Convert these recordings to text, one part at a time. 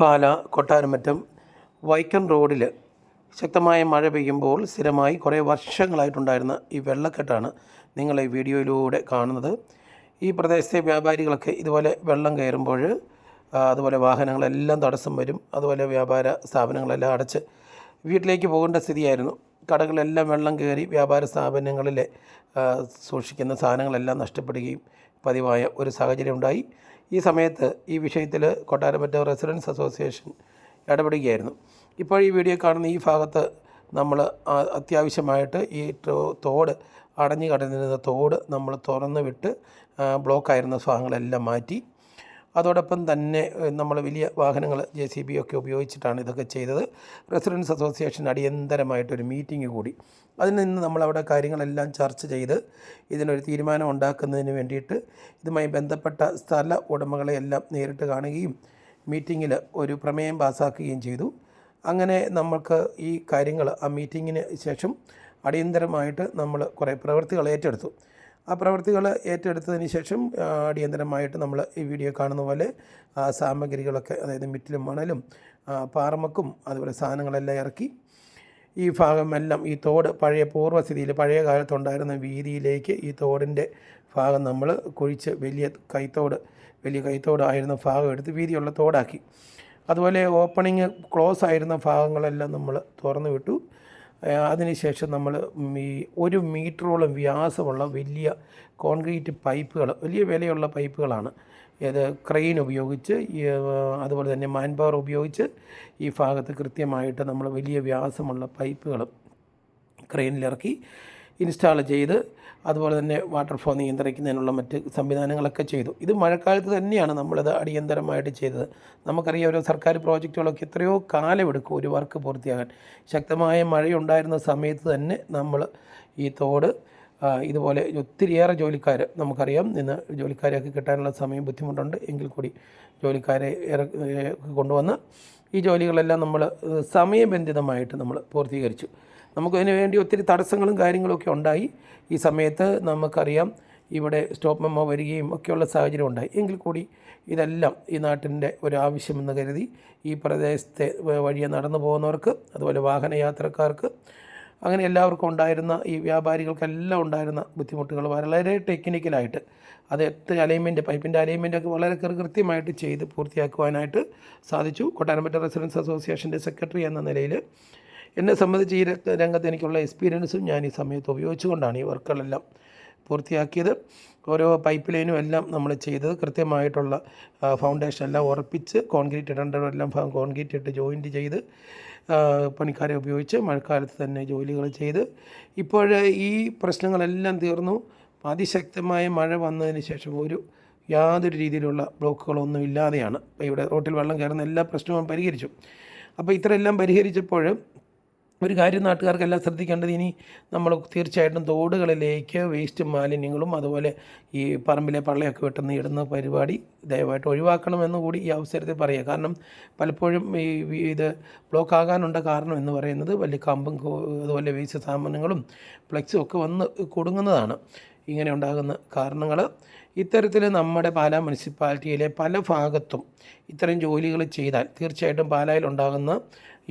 പാല കൊട്ടാരമറ്റം വൈക്കൻ റോഡിൽ ശക്തമായ മഴ പെയ്യുമ്പോൾ സ്ഥിരമായി കുറേ വർഷങ്ങളായിട്ടുണ്ടായിരുന്ന ഈ വെള്ളക്കെട്ടാണ് നിങ്ങൾ ഈ വീഡിയോയിലൂടെ കാണുന്നത്. ഈ പ്രദേശത്തെ വ്യാപാരികളൊക്കെ ഇതുപോലെ വെള്ളം കയറുമ്പോൾ അതുപോലെ വാഹനങ്ങളെല്ലാം തടസ്സം വരും. അതുപോലെ വ്യാപാര സ്ഥാപനങ്ങളെല്ലാം അടച്ച് വീട്ടിലേക്ക് പോകേണ്ട സ്ഥിതിയായിരുന്നു. കടകളെല്ലാം വെള്ളം കയറി വ്യാപാര സ്ഥാപനങ്ങളിലെ സൂക്ഷിക്കുന്ന സാധനങ്ങളെല്ലാം നഷ്ടപ്പെടുകയും പതിവായ ഒരു സാഹചര്യം ഉണ്ടായി. ഈ സമയത്ത് ഈ വിഷയത്തിൽ കൊട്ടാരമറ്റ റെസിഡൻസ് അസോസിയേഷൻ ഇടപെടുകയായിരുന്നു. ഇപ്പോൾ ഈ വീഡിയോ കാണുന്ന ഈ ഭാഗത്ത് നമ്മൾ അത്യാവശ്യമായിട്ട് ഈ തോട് അടഞ്ഞു കടന്നിരുന്ന തോട് നമ്മൾ തുറന്നു വിട്ട് ബ്ലോക്കായിരുന്ന ഭാഗങ്ങളെല്ലാം മാറ്റി അതോടൊപ്പം തന്നെ നമ്മൾ വലിയ വാഹനങ്ങൾ ജെ സി ബി ഒക്കെ ഉപയോഗിച്ചിട്ടാണ് ഇതൊക്കെ ചെയ്തത്. റെസിഡൻസ് അസോസിയേഷൻ അടിയന്തരമായിട്ടൊരു മീറ്റിംഗ് കൂടി. അതിൽ നിന്ന് നമ്മളവിടെ കാര്യങ്ങളെല്ലാം ചർച്ച ചെയ്ത് ഇതിനൊരു തീരുമാനം ഉണ്ടാക്കുന്നതിന് വേണ്ടിയിട്ട് ഇതുമായി ബന്ധപ്പെട്ട സ്ഥല ഉടമകളെ എല്ലാം നേരിട്ട് കാണുകയും മീറ്റിങ്ങിൽ ഒരു പ്രമേയം പാസ്സാക്കുകയും ചെയ്തു. അങ്ങനെ നമ്മൾക്ക് ഈ കാര്യങ്ങൾ ആ മീറ്റിങ്ങിന് ശേഷം അടിയന്തരമായിട്ട് നമ്മൾ കുറേ പ്രവൃത്തികൾ ഏറ്റെടുത്തു. ആ പ്രവൃത്തികൾ ഏറ്റെടുത്തതിന് ശേഷം അടിയന്തരമായിട്ട് നമ്മൾ ഈ വീഡിയോ കാണുന്ന പോലെ സാമഗ്രികളൊക്കെ അതായത് മിറ്റിലും മണലും പാറമക്കും അതുപോലെ സാധനങ്ങളെല്ലാം ഇറക്കി ഈ ഭാഗമെല്ലാം ഈ തോട് പഴയ പൂർവസ്ഥിതിയിൽ പഴയ കാലത്തുണ്ടായിരുന്ന വീതിയിലേക്ക് ഈ തോടിന്റെ ഭാഗം നമ്മൾ കുഴിച്ച് വലിയ കൈത്തോട് വലിയ കൈത്തോടായിരുന്ന ഭാഗം എടുത്ത് വീതിയുള്ള തോടാക്കി. അതുപോലെ ഓപ്പണിങ് ക്ലോസ് ആയിരുന്ന ഭാഗങ്ങളെല്ലാം നമ്മൾ തുറന്നു വിട്ടു. അതിനുശേഷം നമ്മൾ ഈ ഒരു മീറ്ററോളം വ്യാസമുള്ള വലിയ കോൺക്രീറ്റ് പൈപ്പുകൾ വലിയ വിലയുള്ള പൈപ്പുകളാണ് ഇത് ക്രെയിൻ ഉപയോഗിച്ച് അതുപോലെ തന്നെ മാൻ പവർ ഉപയോഗിച്ച് ഈ ഭാഗത്ത് കൃത്യമായിട്ട് നമ്മൾ വലിയ വ്യാസമുള്ള പൈപ്പുകൾ ക്രെയിനിലിറക്കി ഇൻസ്റ്റാൾ ചെയ്ത് അതുപോലെ തന്നെ വാട്ടർ ഫ്ലോ നിയന്ത്രിക്കുന്നതിനുള്ള മറ്റ് സംവിധാനങ്ങളൊക്കെ ചെയ്തു. ഇത് മഴക്കാലത്ത് തന്നെയാണ് നമ്മളിത് അടിയന്തരമായിട്ട് ചെയ്തത്. നമുക്കറിയാം ഓരോ സർക്കാർ പ്രോജക്റ്റുകളൊക്കെ എത്രയോ കാലമെടുക്കും ഒരു വർക്ക് പൂർത്തിയാകാൻ. ശക്തമായ മഴയുണ്ടായിരുന്ന സമയത്ത് തന്നെ നമ്മൾ ഈ തോട് ഇതുപോലെ ഒത്തിരിയേറെ ജോലിക്കാർ നമുക്കറിയാം ഇന്ന് ജോലിക്കാരെയൊക്കെ കിട്ടാനുള്ള സമയം ബുദ്ധിമുട്ടുണ്ട്. എങ്കിൽ കൂടി ജോലിക്കാരെ കൊണ്ടുവന്ന് ഈ ജോലികളെല്ലാം നമ്മൾ സമയബന്ധിതമായിട്ട് നമ്മൾ പൂർത്തീകരിച്ചു. നമുക്കതിന് വേണ്ടി ഒത്തിരി തടസ്സങ്ങളും കാര്യങ്ങളൊക്കെ ഉണ്ടായി. ഈ സമയത്ത് നമുക്കറിയാം ഇവിടെ സ്റ്റോപ്പ് മെമ്മോ വരികയും ഒക്കെയുള്ള സാഹചര്യം ഉണ്ടായി. എങ്കിൽ കൂടി ഇതെല്ലാം ഈ നാട്ടിന്റെ ഒരു ആവശ്യമെന്ന് കരുതി ഈ പ്രദേശത്തെ വഴിയെ നടന്നു പോകുന്നവർക്ക് അതുപോലെ വാഹനയാത്രക്കാർക്ക് അങ്ങനെ എല്ലാവർക്കും ഉണ്ടായിരുന്ന ഈ വ്യാപാരികൾക്കെല്ലാം ഉണ്ടായിരുന്ന ബുദ്ധിമുട്ടുകൾ വളരെ ടെക്നിക്കലായിട്ട് അത് എത്ര അലൈൻമെന്റ് പൈപ്പിന്റെ അലൈൻമെന്റൊക്കെ വളരെ കൃത്യമായിട്ട് ചെയ്ത് പൂർത്തിയാക്കുവാനായിട്ട് സാധിച്ചു. കൊട്ടാരമ്പറ്റ റെസിഡൻസ് അസോസിയേഷന്റെ സെക്രട്ടറി എന്ന നിലയിൽ എന്നെ സംബന്ധിച്ച് ഈ രംഗ- രംഗത്ത് എനിക്കുള്ള എക്സ്പീരിയൻസും ഞാൻ ഈ സമയത്ത് ഉപയോഗിച്ചുകൊണ്ടാണ് ഈ വർക്കുകളെല്ലാം പൂർത്തിയാക്കിയത്. ഓരോ പൈപ്പ് ലൈനും എല്ലാം നമ്മൾ ചെയ്തത്. കൃത്യമായിട്ടുള്ള ഫൗണ്ടേഷൻ എല്ലാം ഉറപ്പിച്ച് കോൺക്രീറ്റ് ഇടേണ്ടതെല്ലാം കോൺക്രീറ്റ് ഇട്ട് ജോയിന്റ് ചെയ്ത് പണിക്കാരെ ഉപയോഗിച്ച് മഴക്കാലത്ത് തന്നെ ജോലികൾ ചെയ്ത്. ഇപ്പോൾ ഈ പ്രശ്നങ്ങളെല്ലാം തീർന്നു. അതിശക്തമായ മഴ വന്നതിന് ശേഷം ഒരു യാതൊരു രീതിയിലുള്ള ബ്ലോക്കുകളൊന്നും ഇല്ലാതെയാണ്. ഇവിടെ റോട്ടിൽ വെള്ളം കയറുന്ന എല്ലാ പ്രശ്നവും പരിഹരിച്ചു. അപ്പോൾ ഇത്രയെല്ലാം പരിഹരിച്ചപ്പോൾ ഒരു കാര്യം നാട്ടുകാർക്കെല്ലാം ശ്രദ്ധിക്കേണ്ടത് ഇനി നമ്മൾ തീർച്ചയായിട്ടും തോടുകളിലേക്ക് വേസ്റ്റ് മാലിന്യങ്ങളും അതുപോലെ ഈ പറമ്പിലെ പള്ളയൊക്കെ വെട്ടുന്ന ഇടുന്ന പരിപാടി ദയവായിട്ട് ഒഴിവാക്കണമെന്ന് കൂടി ഈ അവസരത്തിൽ പറയുക. കാരണം പലപ്പോഴും ഈ ഇത് ബ്ലോക്ക് ആകാനുള്ള കാരണം എന്ന് പറയുന്നത് വലിയ കമ്പും അതുപോലെ വേസ്റ്റ് സാധനങ്ങളും ഫ്ലെക്സും ഒക്കെ വന്ന് കൊടുങ്ങുന്നതാണ്. ഇങ്ങനെ ഉണ്ടാകുന്ന കാരണങ്ങൾ ഇത്തരത്തിൽ നമ്മുടെ പാലാ മുനിസിപ്പാലിറ്റിയിലെ പല ഭാഗത്തും ഇത്തരം ജോലികൾ ചെയ്താൽ തീർച്ചയായിട്ടും പാലായിൽ ഉണ്ടാകുന്ന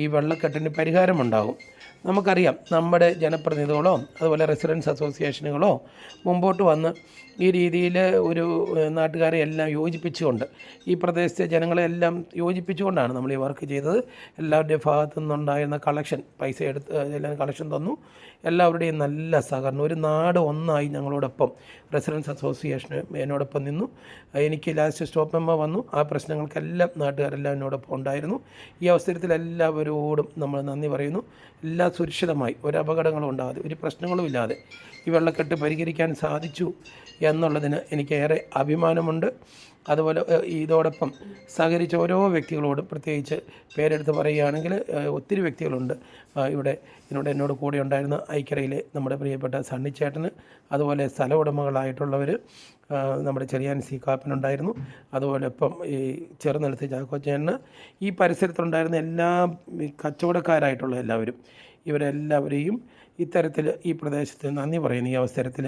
ഈ വെള്ളക്കെട്ടിന് പരിഹാരമുണ്ടാകും. നമുക്കറിയാം നമ്മുടെ ജനപ്രതിനിധികളോ അതുപോലെ റെസിഡൻസ് അസോസിയേഷനുകളോ മുമ്പോട്ട് വന്ന് ഈ രീതിയിൽ ഒരു നാട്ടുകാരെ എല്ലാം യോജിപ്പിച്ചുകൊണ്ട് ഈ പ്രദേശത്തെ ജനങ്ങളെല്ലാം യോജിപ്പിച്ചുകൊണ്ടാണ് നമ്മൾ ഈ വർക്ക് ചെയ്തത്. എല്ലാവരുടെയും ഭാഗത്തു നിന്നുണ്ടായിരുന്ന കളക്ഷൻ പൈസ എടുത്ത് എല്ലാം കളക്ഷൻ തന്നു. എല്ലാവരുടെയും നല്ല സഹകരണം. ഒരു നാട് ഒന്നായി ഞങ്ങളോടൊപ്പം റെസിഡൻസ് അസോസിയേഷൻ എന്നോടൊപ്പം നിന്നു. എനിക്ക് ലാസ്റ്റ് സ്റ്റോപ്പ് മെമ്പർ വന്നു. ആ പ്രശ്നങ്ങൾക്കെല്ലാം നാട്ടുകാരെല്ലാം എന്നോടൊപ്പം ഉണ്ടായിരുന്നു. ഈ അവസരത്തിൽ എല്ലാവരോടും നമ്മൾ നന്ദി പറയുന്നു. എല്ലാം സുരക്ഷിതമായി. ഒരു അപകടങ്ങളും ഉണ്ടാകാതെ ഒരു പ്രശ്നങ്ങളും ഇല്ലാതെ ഈ വെള്ളക്കെട്ട് പരിഹരിക്കാൻ സാധിച്ചു എന്നുള്ളതിന് എനിക്കേറെ അഭിമാനമുണ്ട്. അതുപോലെ ഇതോടൊപ്പം സഹകരിച്ച ഓരോ വ്യക്തികളോടും പ്രത്യേകിച്ച് പേരെടുത്ത് പറയുകയാണെങ്കിൽ ഒത്തിരി വ്യക്തികളുണ്ട്. ഇവിടെ ഇതിനോട് എന്നോട് കൂടെ ഉണ്ടായിരുന്ന ഐക്യറയിലെ നമ്മുടെ പ്രിയപ്പെട്ട സണ്ണിച്ചേട്ടന് അതുപോലെ സ്ഥല ഉടമകളായിട്ടുള്ളവർ നമ്മുടെ ചെറിയാൻ സി കാപ്പനുണ്ടായിരുന്നു അതുപോലെ ഇപ്പം ഈ ചെറുനിലത്ത് ചാക്കോച്ചേട്ടന് ഈ പരിസരത്തുണ്ടായിരുന്ന എല്ലാ കച്ചവടക്കാരായിട്ടുള്ള എല്ലാവരും ഇവരെല്ലാവരെയും ഇത്തരത്തിൽ ഈ പ്രദേശത്ത് നന്ദി പറയുന്നു. ഈ അവസരത്തിൽ